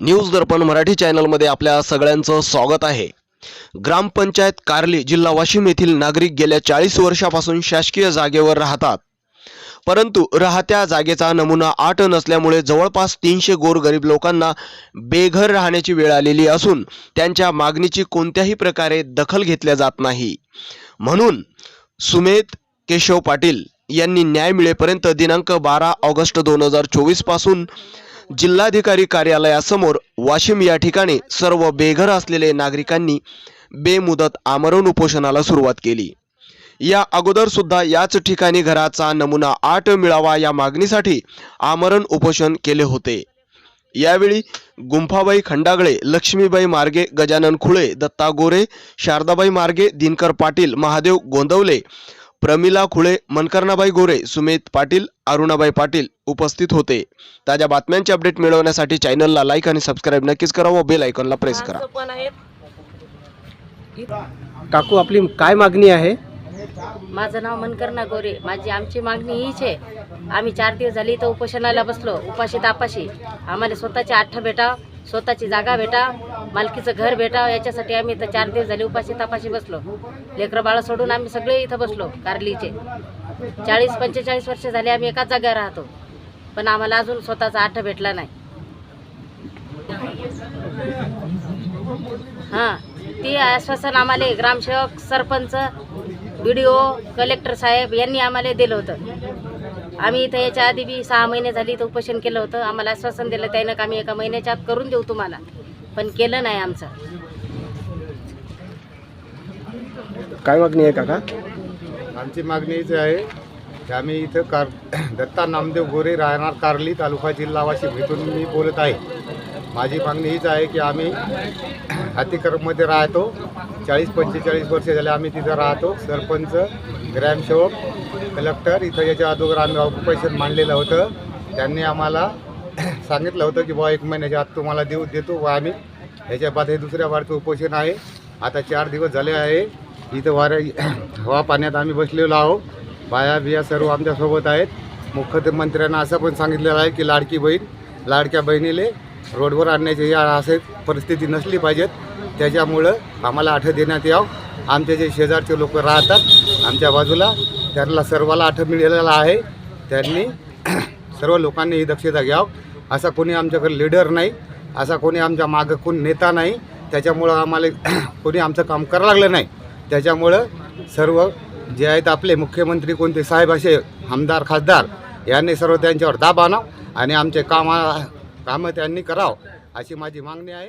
News दर्पण मराठी चॅनलमध्ये आपल्या सगळ्यांचं स्वागत आहे. ग्रामपंचायत कार्ली जिल्हा वाशिम येथील नागरिक गेल्या चाळीस वर्षापासून शासकीय जागेवर राहतात. परंतु राहत्या जागेचा नमुना आठ नसल्यामुळे जवळपास तीनशे गोरगरीब लोकांना बेघर राहण्याची वेळ आलेली असून त्यांच्या मागणीची कोणत्याही प्रकारे दखल घेतल्या जात नाही. म्हणून सुमेध केशव पाटील यांनी न्याय मिळेपर्यंत दिनांक बारा ऑगस्ट दोन हजार चोवीसपासून जिल्हाधिकारी कार्यालयासमोर वाशिम या ठिकाणी सर्व बेघर असलेले नागरिकांनी बेमुदत आमरण उपोषणाला सुरुवात केली. या अगोदर सुद्धा याच ठिकाणी घराचा नमुना आठ मिळावा या मागणीसाठी आमरण उपोषण केले होते. यावेळी गुंफाबाई खंडागळे लक्ष्मीबाई मार्गे गजानन खुळे दत्ता गोरे शारदाबाई मार्गे दिनकर पाटील महादेव गोंदवले प्रमिला खुळे मनकर्णाबाई गोरे सुमित पाटील अरुणाबाई पाटील उपस्थित होते. ताज्या बातम्यांचे अपडेट मिळवण्यासाठी चॅनलला लाईक आणि सबस्क्राईब नक्कीच करा व बेल आयकॉनला प्रेस करा. काकू आपली काय मागणी आहे? माझं नाव मनकर्णा गोरे. माझी आमची मागणी हीच आहे. आम्ही चार दिवस झाली इथं उपोषणाला बसलो. उपाशी तापाशी. आम्हाला स्वतःची आठ भेटा स्वतःची जागा भेटा मालकीचं घर भेटा याच्यासाठी आम्ही इथं चार दिवस झाले उपाशी तापाशी बसलो. लेकरं बाळं सोडून आम्ही सगळे इथं बसलो कारलीचे. चाळीस पंचेचाळीस वर्ष झाले आम्ही एकाच जागेवर राहतो. पण आम्हाला अजून स्वतःचा आठ भेटला नाही. हां ती आश्वासन आम्हाला ग्रामसेवक सरपंच बी डी ओ कलेक्टर साहेब यांनी आम्हाला दिलं होतं. आम्ही इथं याच्या आधी बी सहा महिने झाली इथं उपोषण केलं होतं. आम्हाला आश्वासन दिलं त्यानं का आम्ही एका महिन्याच्या आत करून देऊ तुम्हाला. पण केलं नाही आमचं. काय मागणी आहे काका? आमची मागणी हीच आहे की आम्ही इथं कार दत्ता नामदेव गोरे राहणार कार्ली तालुका जिल्हा वाशिम इथून मी बोलत आहे. माझी मागणी हीच आहे की आम्ही हातीकरमध्ये राहतो. चाळीस पंचेचाळीस वर्ष झाले आम्ही तिथं राहतो. सरपंच ग्रामसेवक कलेक्टर इथं याच्या अगोदर आम्ही ऑक्युपेशन मांडलेलं होतं. त्यांनी आम्हाला सांगितलं होतं की बुवा एक महिन्याच्या आत तुम्हाला देऊ देतो व आम्ही. ह्याच्या बाद हे दुसऱ्या वारचं उपोषण आहे. आता चार दिवस झाले आहे. इथं वाऱ्या हवा पाण्यात आम्ही बसलेलो आहोत. बाया बिया सर्व आमच्यासोबत आहेत. मुख्यमंत्र्यांना असं पण सांगितलेलं आहे की लाडकी बहीण लाडक्या बहिणीले रोडवर आणण्याची या असे परिस्थिती नसली पाहिजेत. त्याच्यामुळं आम्हाला आठ देण्यात यावं. आमचे जे शेजारचे लोक राहतात आमच्या बाजूला त्यांना सर्वाला आठ मिळालेला आहे. त्यांनी सर्व लोकांनी ही दक्षता घ्यावं. असा कोणी आमच्याकडे लीडर नाही असा कोणी आमच्या मागं कोण नेता नाही त्याच्यामुळं आम्हाला कोणी आमचं काम करावं लागलं नाही. त्याच्यामुळं सर्व जे आहेत आपले मुख्यमंत्री कोणते साहेब असे आमदार खासदार यांनी सर्व त्यांच्यावर दाब आणावं आणि आमचे कामा कामं त्यांनी करावं अशी माझी मागणी आहे.